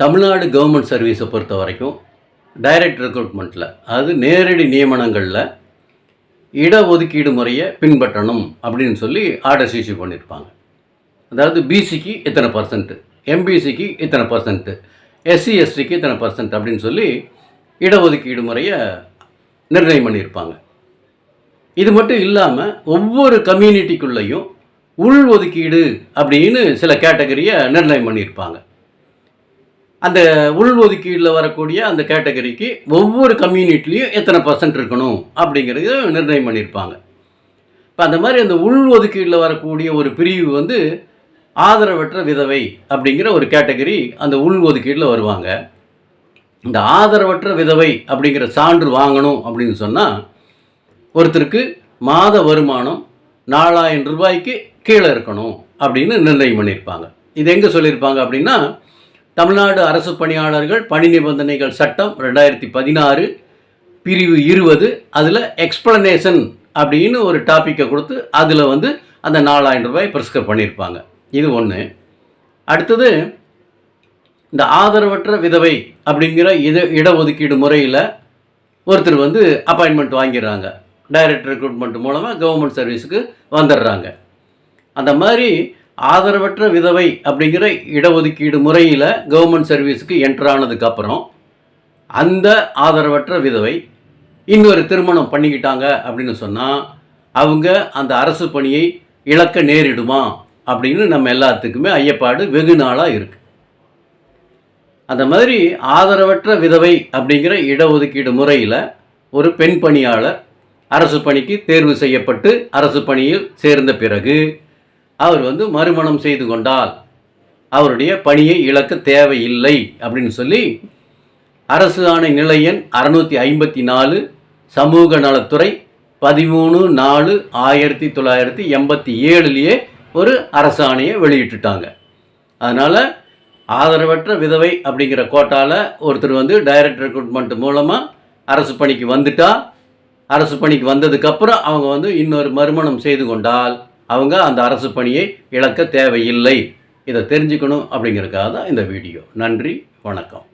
Tamil Nadu government சர்வீஸை பொறுத்த வரைக்கும் டைரக்ட் ரெக்ரூட்மெண்ட்டில் அதாவது நேரடி நியமனங்களில் இடஒதுக்கீடு முறையை பின்பற்றணும் அப்படின்னு சொல்லி ஆர்டர் இஷ்யூ பண்ணியிருப்பாங்க அதாவது பிசிக்கு இத்தனை பர்சன்ட்டு எம்பிசிக்கு இத்தனை பர்சன்ட்டு எஸ்சி எஸ்டிக்கு இத்தனை பர்சன்ட் அப்படின்னு சொல்லி இடஒதுக்கீடு முறையை நிர்ணயம் பண்ணியிருப்பாங்க இது மட்டும் இல்லாமல் ஒவ்வொரு கம்யூனிட்டிக்குள்ளேயும் உள் ஒதுக்கீடு அப்படின்னு சில கேட்டகரியை நிர்ணயம் பண்ணியிருப்பாங்க அந்த உள் ஒதுக்கீடில் வரக்கூடிய அந்த கேட்டகரிக்கு ஒவ்வொரு கம்யூனிட்டிலையும் எத்தனை பர்சன்ட் இருக்கணும் அப்படிங்கிறது நிர்ணயம் பண்ணியிருப்பாங்க இப்போ அந்த மாதிரி அந்த உள் ஒதுக்கீடில் வரக்கூடிய ஒரு பிரிவு வந்து ஆதரவற்ற விதவை அப்படிங்கிற ஒரு கேட்டகரி அந்த உள் ஒதுக்கீடில் வருவாங்க. இந்த ஆதரவற்ற விதவை அப்படிங்கிற சான்று வாங்கணும் அப்படின்னு சொன்னால் ஒருத்தருக்கு மாத வருமானம் நாலாயிரம் ரூபாய்க்கு கீழே இருக்கணும் அப்படின்னு நிர்ணயம் பண்ணியிருப்பாங்க இது எங்கே சொல்லியிருப்பாங்க அப்படின்னா தமிழ்நாடு அரசு பணியாளர்கள் பணி நிபந்தனைகள் சட்டம் ரெண்டாயிரத்தி பதினாறு பிரிவு இருபது அதில் எக்ஸ்பிளனேஷன் அப்படின்னு ஒரு டாப்பிக்கை கொடுத்து அதில் வந்து அந்த நாலாயிரம் ரூபாய் ப்ரிஸ்கிரைப் பண்ணியிருப்பாங்க. இது ஒன்று அடுத்தது இந்த ஆதரவற்ற விதவை அப்படிங்கிற இட இடஒதுக்கீடு முறையில் ஒருத்தர் வந்து அப்பாயின்மெண்ட் வாங்கிடுறாங்க. டைரக்ட் ரெக்ரூட்மெண்ட் மூலமாக கவர்மெண்ட் சர்வீஸுக்கு வந்துடுறாங்க. அந்த மாதிரி ஆதரவற்ற விதவை அப்படிங்கிற இடஒதுக்கீடு முறையில் கவர்மெண்ட் சர்வீஸுக்கு என்ட்ரானதுக்கப்புறம் அந்த ஆதரவற்ற விதவை இன்னொரு திருமணம் பண்ணிக்கிட்டாங்க அப்படின்னு சொன்னால் அவங்க அந்த அரசு பணியை இழக்க நேரிடுமா அப்படின்னு நம்ம எல்லாத்துக்குமே ஐயப்பாடு வெகு நாளாக இருக்குது அந்த மாதிரி ஆதரவற்ற விதவை அப்படிங்கிற இடஒதுக்கீடு முறையில் ஒரு பெண் பணியாளர் அரசு பணிக்கு தேர்வு செய்யப்பட்டு அரசு பணியில் சேர்ந்த பிறகு அவர் வந்து மறுமணம் செய்து கொண்டால் அவருடைய பணியை இழக்க தேவையில்லை அப்படின்னு சொல்லி அரசு ஆணை நிலையன் அறுநூற்றி ஐம்பத்தி நாலு சமூக நலத்துறை பதிமூணு நாலு ஆயிரத்தி தொள்ளாயிரத்தி எண்பத்தி ஏழுலேயே ஒரு அரசு ஆணையை வெளியிட்டுட்டாங்க. அதனால் ஆதரவற்ற விதவை அப்படிங்கிற கோட்டாவில் ஒருத்தர் வந்து டைரக்ட் ரெக்ரூட்மெண்ட் மூலமாக அரசு பணிக்கு வந்துட்டா அரசு பணிக்கு வந்ததுக்கப்புறம் அவங்க வந்து இன்னொரு மறுமணம் செய்து கொண்டால் அவங்க அந்த அரசு பணியை இழக்க தேவையில்லை. இதை தெரிஞ்சுக்கணும் அப்படிங்கிறதுக்காக தான் இந்த வீடியோ. நன்றி வணக்கம்.